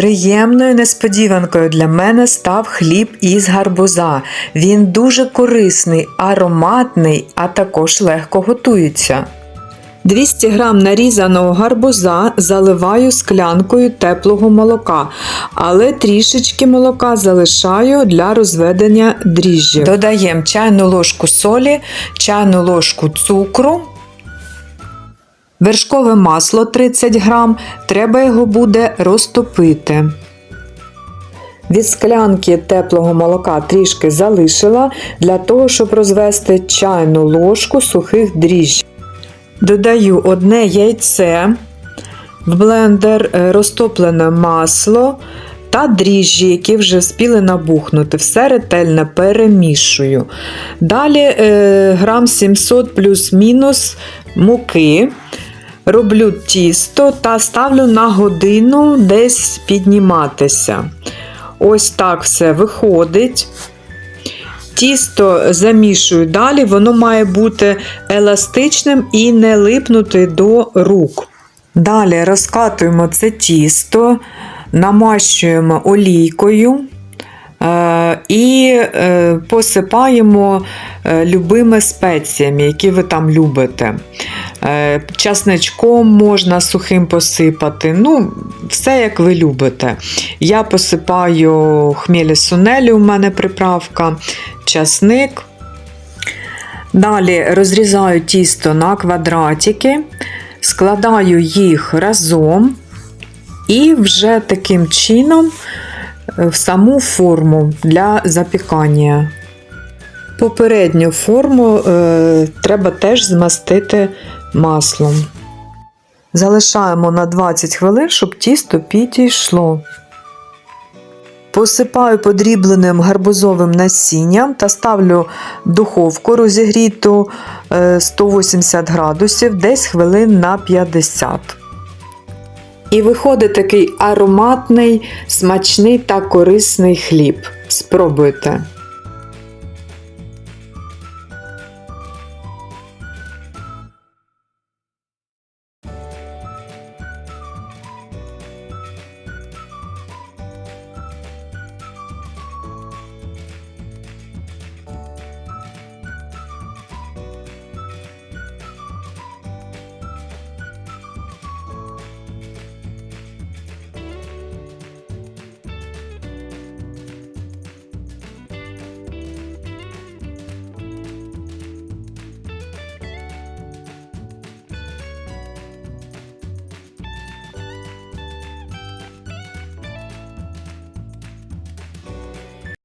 Приємною несподіванкою для мене став хліб із гарбуза. Він дуже корисний, ароматний, а також легко готується. 200 г нарізаного гарбуза заливаю склянкою теплого молока, але трішечки молока залишаю для розведення дріжджів. Додаємо чайну ложку солі, чайну ложку цукру. Вершкове масло 30 грам, треба його буде розтопити. Від склянки теплого молока трішки залишила для того, щоб розвести чайну ложку сухих дріжджів. Додаю одне яйце, в блендер е, розтоплене масло та дріжджі, які вже вспіли набухнути. Все ретельно перемішую. Далі е, грам 700 плюс-мінус муки. Роблю тісто та ставлю на годину десь підніматися. Ось так все виходить. Тісто замішую далі, воно має бути еластичним і не липнути до рук. Далі розкатуємо це тісто, намащуємо олійкою і е, посипаємо е, любими спеціями, які ви там любите. Е, Часничком можна сухим посипати. Ну, все як ви любите. Я посипаю хмелі сунелі, у мене приправка, часник. Далі розрізаю тісто на квадратики, складаю їх разом і вже таким чином е, в саму форму для запікання. Попередню форму е, треба теж змастити маслом. Залишаємо на 20 хвилин, щоб тісто підійшло. Посипаю подрібленим гарбузовим насінням та ставлю духовку розігріту е, 180 градусів десь хвилин на 50. І виходить такий ароматний, смачний та корисний хліб. Спробуйте.